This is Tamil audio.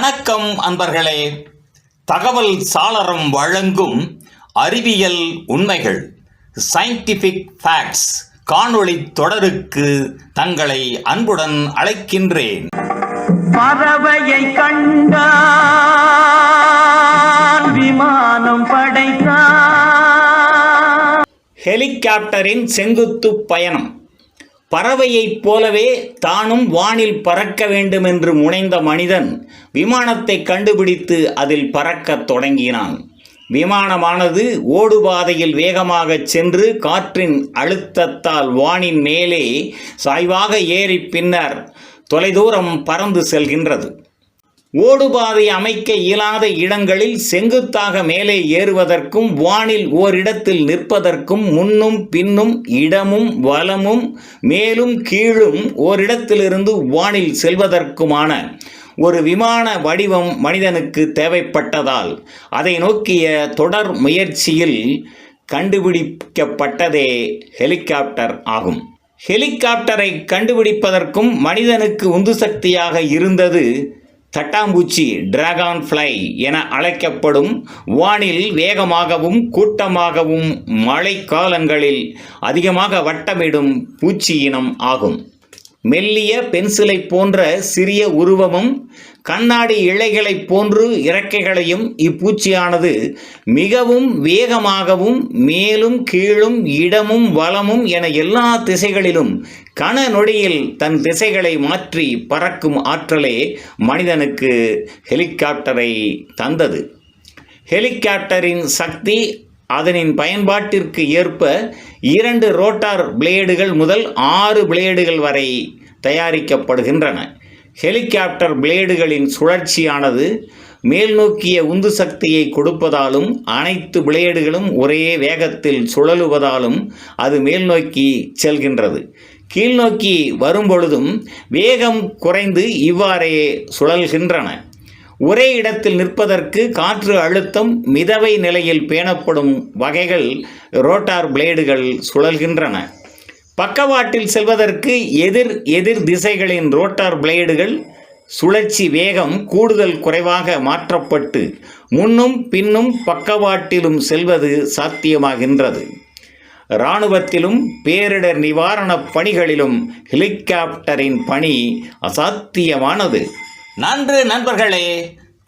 வணக்கம் அன்பர்களே. தகவல் சாளரம் வழங்கும் அறிவியல் உண்மைகள் சயின்டிஃபிக் ஃபேக்ட்ஸ் காணொளி தொடருக்கு தங்களை அன்புடன் அழைக்கின்றேன். பறவையை கண்டான் விமானம் படைத்தான் ஹெலிகாப்டரின் செங்குத்து பயணம். பறவையைப் போலவே தானும் வானில் பறக்க வேண்டுமென்று முனைந்த மனிதன் விமானத்தை கண்டுபிடித்து அதில் பறக்கத் தொடங்கினான். விமானமானது ஓடுபாதையில் வேகமாகச் சென்று காற்றின் அழுத்தத்தால் வானின் மேலே சாய்வாக ஏறி பின்னர் தொலைதூரம் பறந்து செல்கின்றது. ஓடுபாதை அமைக்க இயலாத இடங்களில் செங்குத்தாக மேலே ஏறுவதற்கும் வானில் ஓரிடத்தில் நிற்பதற்கும் முன்னும் பின்னும் இடமும் வலமும் மேலும் கீழும் ஓரிடத்திலிருந்து வானில் செல்வதற்குமான ஒரு விமான வடிவம் மனிதனுக்கு தேவைப்பட்டதால் அதை நோக்கிய தொடர் முயற்சியில் கண்டுபிடிக்கப்பட்டதே ஹெலிகாப்டர் ஆகும். ஹெலிகாப்டரை கண்டுபிடிப்பதற்கும் மனிதனுக்கு உந்து சக்தியாக இருந்தது தட்டாம்பூச்சி டிராகன் ஃப்ளை என அழைக்கப்படும் வானில் வேகமாகவும் கூட்டமாகவும் மழைக்காலங்களில் அதிகமாக வட்டமிடும் பூச்சி இனம் ஆகும். மெல்லிய பென்சிலை போன்ற சிறிய உருவமும் கண்ணாடி இழைகளைப் போன்று இறக்கைகளையும் இப்பூச்சியானது மிகவும் வேகமாகவும் மேலும் கீழும் இடமும் வலமும் என எல்லா திசைகளிலும் கன நொடியில் தன் திசைகளை மாற்றி பறக்கும் ஆற்றலே மனிதனுக்கு ஹெலிகாப்டரை தந்தது. ஹெலிகாப்டரின் சக்தி அதனின் பயன்பாட்டிற்கு ஏற்ப இரண்டு ரோட்டார் பிளேடுகள் முதல் ஆறு பிளேடுகள் வரை தயாரிக்கப்படுகின்றன. ஹெலிகாப்டர் பிளேடுகளின் சுழற்சியானது மேல்நோக்கிய உந்து சக்தியை கொடுப்பதாலும் அனைத்து பிளேடுகளும் ஒரே வேகத்தில் சுழலுவதாலும் அது மேல்நோக்கி செல்கின்றது. கீழ்நோக்கி வரும்பொழுதும் வேகம் குறைந்து இவ்வாறே சுழல்கின்றன. ஒரே இடத்தில் நிற்பதற்கு காற்று அழுத்தம் மிதவை நிலையில் பேணப்படும் வகைகள் ரோட்டார் பிளேடுகள் சுழல்கின்றன. பக்கவாட்டில் செல்வதற்கு எதிர் எதிர் திசைகளின் ரோட்டார் பிளேடுகள் சுழற்சி வேகம் கூடுதல் குறைவாக மாற்றப்பட்டு முன்னும் பின்னும் பக்கவாட்டிலும் செல்வது சாத்தியமாகின்றது. இராணுவத்திலும் பேரிடர் நிவாரணப் பணிகளிலும் ஹெலிகாப்டரின் பணி அசாத்தியமானது. நன்று நண்பர்களே!